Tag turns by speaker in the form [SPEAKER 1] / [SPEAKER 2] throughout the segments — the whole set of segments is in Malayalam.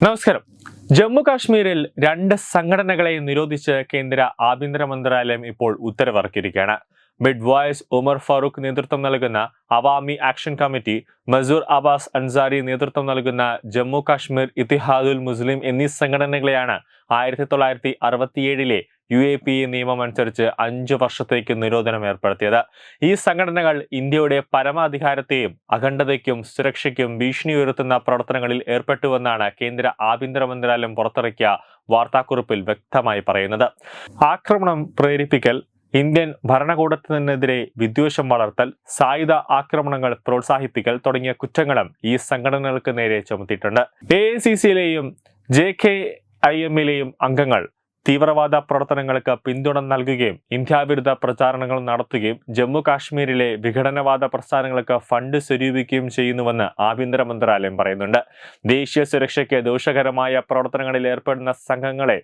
[SPEAKER 1] നമസ്കാരം. ജമ്മു കാശ്മീരിൽ രണ്ട് സംഘടനകളെ നിരോധിച്ച് കേന്ദ്ര ആഭ്യന്തര മന്ത്രാലയം ഇപ്പോൾ ഉത്തരവിറക്കിയിരിക്കുകയാണ്. മിഡ് വോയ്സ് ഉമർ ഫാറൂഖ് നേതൃത്വം നൽകുന്ന അവാമി ആക്ഷൻ കമ്മിറ്റി മസൂർ അബ്ബാസ് അൻസാരി നേതൃത്വം നൽകുന്ന ജമ്മു കാശ്മീർ ഇത്തിഹാദുൽ മുസ്ലിം എന്നീ സംഘടനകളെയാണ് ആയിരത്തി തൊള്ളായിരത്തി അറുപത്തിയേഴിലെ യു എ പി നിയമം അനുസരിച്ച് അഞ്ചു വർഷത്തേക്ക് നിരോധനം ഏർപ്പെടുത്തിയത്. ഈ സംഘടനകൾ ഇന്ത്യയുടെ പരമാധികാരത്തെയും അഖണ്ഡതയ്ക്കും സുരക്ഷയ്ക്കും ഭീഷണി ഉയർത്തുന്ന പ്രവർത്തനങ്ങളിൽ ഏർപ്പെട്ടുവെന്നാണ് കേന്ദ്ര ആഭ്യന്തര മന്ത്രാലയം പുറത്തിറക്കിയ വാർത്താക്കുറിപ്പിൽ വ്യക്തമായി പറയുന്നത്. ആക്രമണം പ്രേരിപ്പിക്കൽ ഇന്ത്യൻ ഭരണകൂടത്തിനെതിരെ വിദ്വേഷം വളർത്തൽ സായുധ ആക്രമണങ്ങൾ പ്രോത്സാഹിപ്പിക്കൽ തുടങ്ങിയ കുറ്റങ്ങളും ഈ സംഘടനകൾക്ക് നേരെ ചുമത്തിയിട്ടുണ്ട്. എ ഐ സി സിയിലെയും ജെ കെ ഐ എമ്മിലെയും അംഗങ്ങൾ തീവ്രവാദ പ്രവർത്തനങ്ങൾക്ക് പിന്തുണ നൽകുകയും ഇന്ത്യാവിരുദ്ധ പ്രചാരണങ്ങൾ നടത്തുകയും ജമ്മു കാശ്മീരിലെ വിഘടനവാദ പ്രസ്ഥാനങ്ങൾക്ക് ഫണ്ട് സ്വരൂപിക്കുകയും ചെയ്യുന്നുവെന്ന് ആഭ്യന്തര മന്ത്രാലയം പറയുന്നുണ്ട്. ദേശീയ സുരക്ഷയ്ക്ക് ദോഷകരമായ പ്രവർത്തനങ്ങളിൽ ഏർപ്പെടുന്ന സംഘങ്ങളെ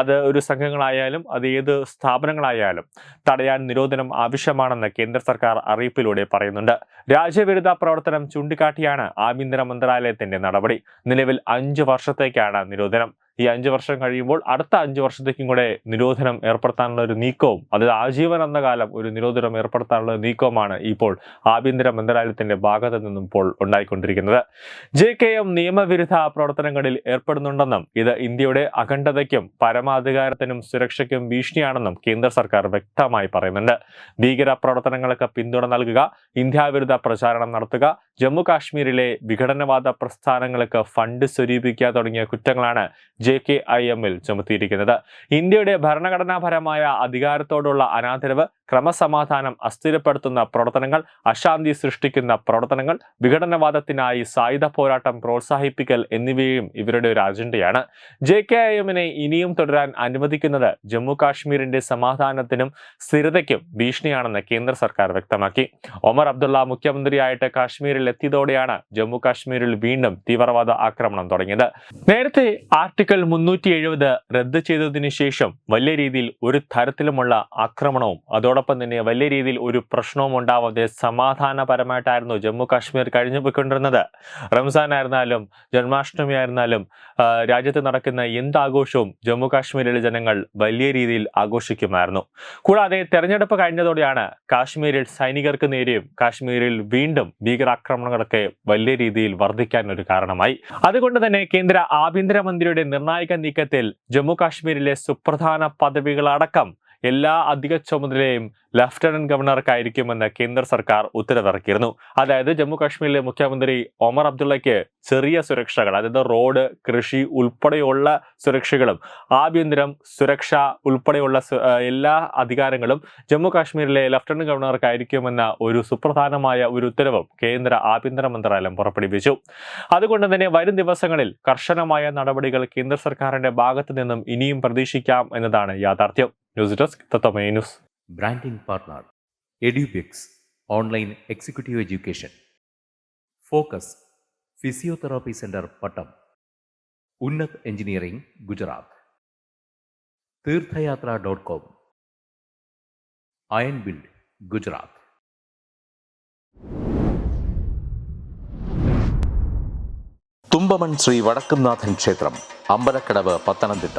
[SPEAKER 1] അത് ഒരു സംഘങ്ങളായാലും അത് ഏത് സ്ഥാപനങ്ങളായാലും തടയാൻ നിരോധനം ആവശ്യമാണെന്ന് കേന്ദ്ര സർക്കാർ അറിയിപ്പിലൂടെ പറയുന്നുണ്ട്. രാജ്യവിരുദ്ധ പ്രവർത്തനം ചൂണ്ടിക്കാട്ടിയാണ് ആഭ്യന്തര മന്ത്രാലയത്തിന്റെ നടപടി. നിലവിൽ അഞ്ച് വർഷത്തേക്കാണ് നിരോധനം. ഈ അഞ്ച് വർഷം കഴിയുമ്പോൾ അടുത്ത അഞ്ച് വർഷത്തേക്കും കൂടെ നിരോധനം ഏർപ്പെടുത്താനുള്ള ഒരു നീക്കവും അതായത് ആജീവൻ എന്ന കാലം ഒരു നിരോധനം ഏർപ്പെടുത്താനുള്ള നീക്കവുമാണ് ഇപ്പോൾ ആഭ്യന്തര മന്ത്രാലയത്തിന്റെ ഭാഗത്ത് നിന്നും ഇപ്പോൾ ഉണ്ടായിക്കൊണ്ടിരിക്കുന്നത്. ജെ കെ എം നിയമവിരുദ്ധ പ്രവർത്തനങ്ങളിൽ ഏർപ്പെടുന്നുണ്ടെന്നും ഇത് ഇന്ത്യയുടെ അഖണ്ഡതയ്ക്കും പരമാധികാരത്തിനും സുരക്ഷയ്ക്കും ഭീഷണിയാണെന്നും കേന്ദ്ര സർക്കാർ വ്യക്തമായി പറയുന്നുണ്ട്. ഭീകര പ്രവർത്തനങ്ങൾക്ക് പിന്തുണ നൽകുക ഇന്ത്യാവിരുദ്ധ പ്രചാരണം നടത്തുക ജമ്മു കാശ്മീരിലെ വിഘടനവാദ പ്രസ്ഥാനങ്ങൾക്ക് ഫണ്ട് സ്വരൂപിക്കുക തുടങ്ങിയ കുറ്റങ്ങളാണ് ജെ കെ ഐ എമ്മിൽ ചുമത്തിയിരിക്കുന്നത്. ഇന്ത്യയുടെ ഭരണഘടനാപരമായ അധികാരത്തോടുള്ള അനാദരവ് ക്രമസമാധാനം അസ്ഥിരപ്പെടുത്തുന്ന പ്രവർത്തനങ്ങൾ അശാന്തി സൃഷ്ടിക്കുന്ന പ്രവർത്തനങ്ങൾ വിഘടനവാദത്തിനായി സായുധ പോരാട്ടം പ്രോത്സാഹിപ്പിക്കൽ എന്നിവയും ഇവരുടെ ഒരു അജണ്ടയാണ്. ജെ കെ ഐ എമ്മിനെ ഇനിയും തുടരാൻ അനുവദിക്കുന്നത് ജമ്മു കാശ്മീരിന്റെ സമാധാനത്തിനും സ്ഥിരതയ്ക്കും ഭീഷണിയാണെന്ന് കേന്ദ്ര സർക്കാർ വ്യക്തമാക്കി. ഒമർ അബ്ദുള്ള മുഖ്യമന്ത്രിയായിട്ട് കാശ്മീരിൽ എത്തിയതോടെയാണ് ജമ്മു കാശ്മീരിൽ വീണ്ടും തീവ്രവാദ ആക്രമണം തുടങ്ങിയത്. നേരത്തെ ആർട്ടിക്കിൾ മുന്നൂറ്റി എഴുപത് റദ്ദ് ചെയ്തതിനു ശേഷം വലിയ രീതിയിൽ ഒരു തരത്തിലുമുള്ള ആക്രമണവും അതോടൊപ്പം തന്നെ വലിയ രീതിയിൽ ഒരു പ്രശ്നവും ഉണ്ടാവാതെ സമാധാനപരമായിട്ടായിരുന്നു ജമ്മു കാശ്മീർ കഴിഞ്ഞു പോയിക്കൊണ്ടിരുന്നത്. റംസാൻ ആയിരുന്നാലും ജന്മാഷ്ടമി ആയിരുന്നാലും രാജ്യത്ത് നടക്കുന്ന എന്ത് ആഘോഷവും ജമ്മു കാശ്മീരിലെ ജനങ്ങൾ വലിയ രീതിയിൽ ആഘോഷിക്കുമായിരുന്നു. കൂടാതെ തെരഞ്ഞെടുപ്പ് കഴിഞ്ഞതോടെയാണ് കാശ്മീരിൽ സൈനികർക്ക് നേരെയും കാശ്മീരിൽ വീണ്ടും ഭീകരാക്രമണങ്ങളൊക്കെ വലിയ രീതിയിൽ വർദ്ധിക്കാൻ ഒരു കാരണമായി. അതുകൊണ്ട് തന്നെ കേന്ദ്ര ആഭ്യന്തരമന്ത്രിയുടെ നിർണായക നീക്കത്തിൽ ജമ്മു കാശ്മീരിലെ സുപ്രധാന പദവികളടക്കം എല്ലാ അധിക ചുമതലയും ലഫ്റ്റനന്റ് ഗവർണർക്കായിരിക്കുമെന്ന് കേന്ദ്ര സർക്കാർ ഉത്തരവിറക്കിയിരുന്നു. അതായത് ജമ്മു കാശ്മീരിലെ മുഖ്യമന്ത്രി ഒമർ അബ്ദുള്ളയ്ക്ക് ചെറിയ സുരക്ഷകൾ അതായത് റോഡ് കൃഷി ഉൾപ്പെടെയുള്ള സുരക്ഷകളും ആഭ്യന്തരം സുരക്ഷ ഉൾപ്പെടെയുള്ള എല്ലാ അധികാരങ്ങളും ജമ്മു കാശ്മീരിലെ ലഫ്റ്റനന്റ് ഗവർണർക്കായിരിക്കുമെന്ന ഒരു സുപ്രധാനമായ ഒരു ഉത്തരവും കേന്ദ്ര ആഭ്യന്തര മന്ത്രാലയം പുറപ്പെടുവിച്ചു. അതുകൊണ്ട് തന്നെ വരും ദിവസങ്ങളിൽ കർശനമായ നടപടികൾ കേന്ദ്ര സർക്കാരിന്റെ ഭാഗത്തു നിന്നും ഇനിയും പ്രതീക്ഷിക്കാം എന്നതാണ് യാഥാർത്ഥ്യം. News desk തത്വമേ news.
[SPEAKER 2] Branding partner Edubix online executive education focus physiotherapy centre Pattom Unnat engineering Gujarat Theerthayathra dot com iron build Gujarat
[SPEAKER 3] Thumpamon Shri Vadakkumnathan ക്ഷേത്രം അമ്പലക്കടവ് പത്തനംതിട്ട